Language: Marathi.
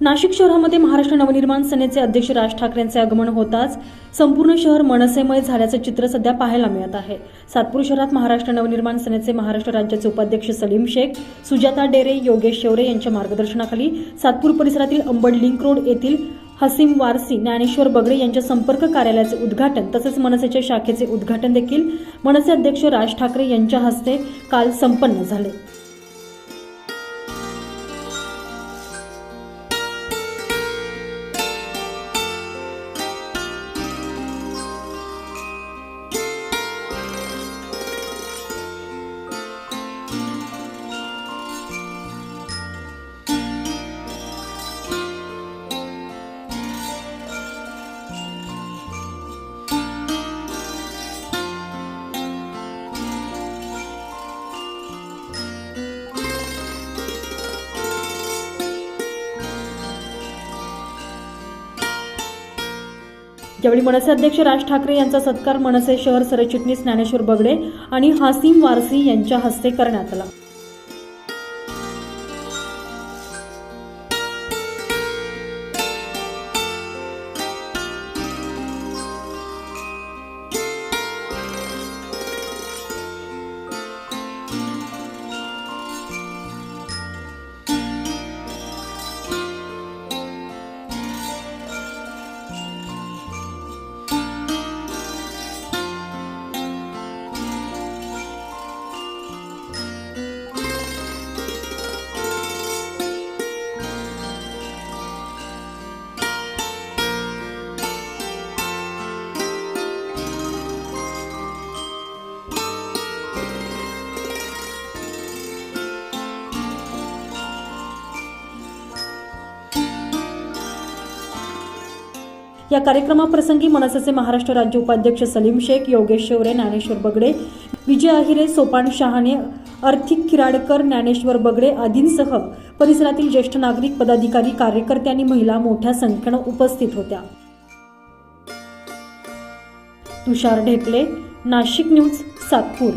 नाशिक शहरामध्ये महाराष्ट्र नवनिर्माण सेनेचे अध्यक्ष राज ठाकरेंचे आगमन होताच संपूर्ण शहर मनसेमय झाल्याचं चित्र सध्या पाहायला मिळत आहे. सातपूर शहरात महाराष्ट्र नवनिर्माण सेनेचे महाराष्ट्र राज्याचे उपाध्यक्ष सलीम शेख सुजाता डेरे योगेश शेवरे यांच्या मार्गदर्शनाखाली सातपूर परिसरातील अंबड लिंक रोड येथील हसीम वारसी ज्ञानेश्वर बगडे यांच्या संपर्क कार्यालयाचे उद्घाटन तसेच मनसेच्या शाखेचे उद्घाटन देखील मनसे अध्यक्ष राज ठाकरे यांच्या हस्ते काल संपन्न झाले. यावेळी मनसे अध्यक्ष राज ठाकरे यांचा सत्कार मनसे शहर सरचिटणीस ज्ञानेश्वर बगडे आणि हासिम वारसी यांच्या हस्ते करण्यात आला. या कार्यक्रमाप्रसंगी मनसेचे महाराष्ट्र राज्य उपाध्यक्ष सलीम शेख योगेश शेवरे ज्ञानेश्वर बगडे विजय अहिरे सोपान शहाणे अर्थिक किराडकर ज्ञानेश्वर बगडे आदींसह परिसरातील ज्येष्ठ नागरिक पदाधिकारी कार्यकर्ते आणि महिला मोठ्या संख्येनं उपस्थित होत्या. तुषार ढेपले नाशिक न्यूज सातपूर.